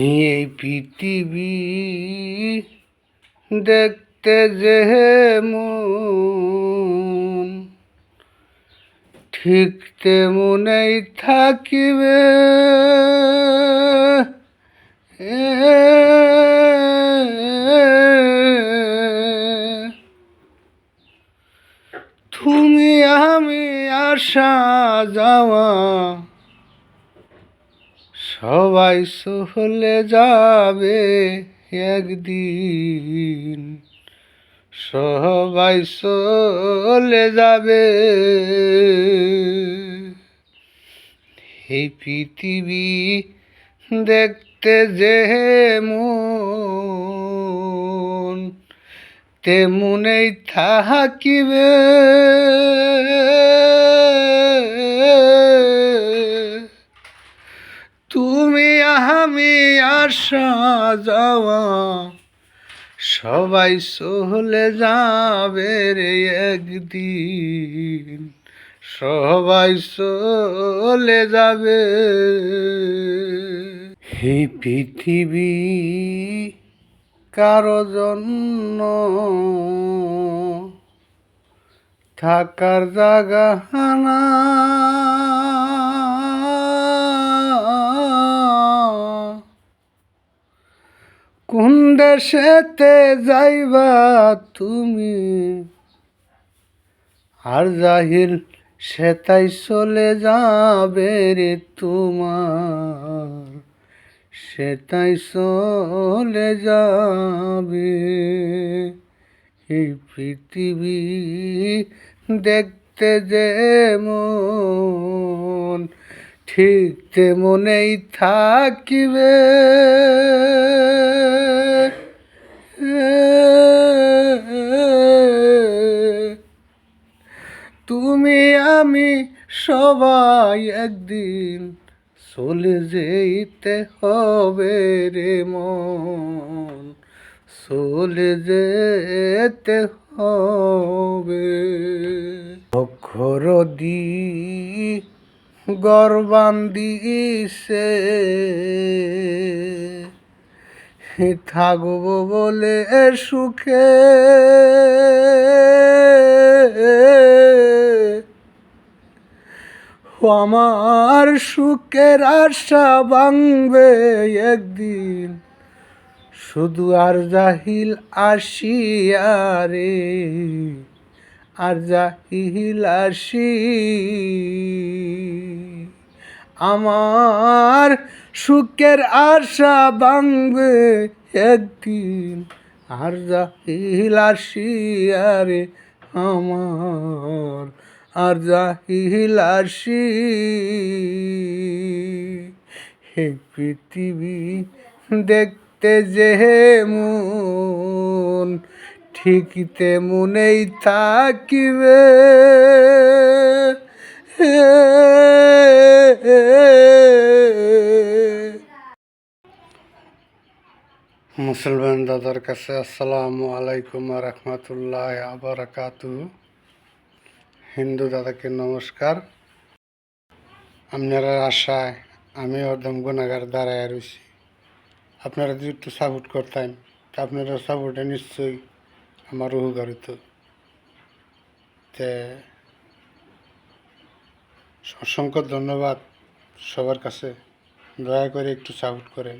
এই পৃথিবী দেখতে যে মন ঠিক তেমনই থাকিবে। তুমি আমি আসা যাওয়া সবাই চলে যাবে একদিন। সবাই চলে যাবে। এই পৃথিবী দেখতে যে মন তেমনই থাকিবে। তুমি আমি আসা যাওয়া সবাই চলে যাবে রে একদিন। সবাই চলে যাবে। এই পৃথিবী, কারও জন্য থাকার জায়গা না। কোন দেশেতে যাইবা তুমি? আর জাহিল সেটাই চলে যাবে রে তোমার। সেটাই চলে যাবে। এই পৃথিবী দেখতে যেমন, ঠিক তেমনই থাকিবে। তুমি আমি সবাই একদিন চলে যেতে হবে রে মন। চলে যেতে হবে। অক্ষর দি গরবান্দিছে থাকব বলে সুখে। ও আমার সুখের আশা ভাঙবে একদিন। শুধু আর জাহিল আসিয়া রে, আর জাহিল আসি। আমার সুখের আশা ভাঙবে একদিন, আর জাহিল আসিয়া রে আমার আর আসি হে পৃথিবী, দেখতে যে মন ঠিক তেমনই থাকিবে। মুসলমান দাদার কাছে আসসালামু আলাইকুম রহমতুল্লাহ আবরাকাতু হিন্দু দাদাকে নমস্কার। আপনারা আশায় আমি অর্ধম গুণাগার দাঁড়ায় রয়েছি আপনারা যদি একটু সাপোর্ট করতেন, তা আপনারা সাপোর্টে নিশ্চয়ই আমার উপকারিত। তে অসংখ্য ধন্যবাদ সবার কাছে। দয়া করে একটু সাপোর্ট করেন।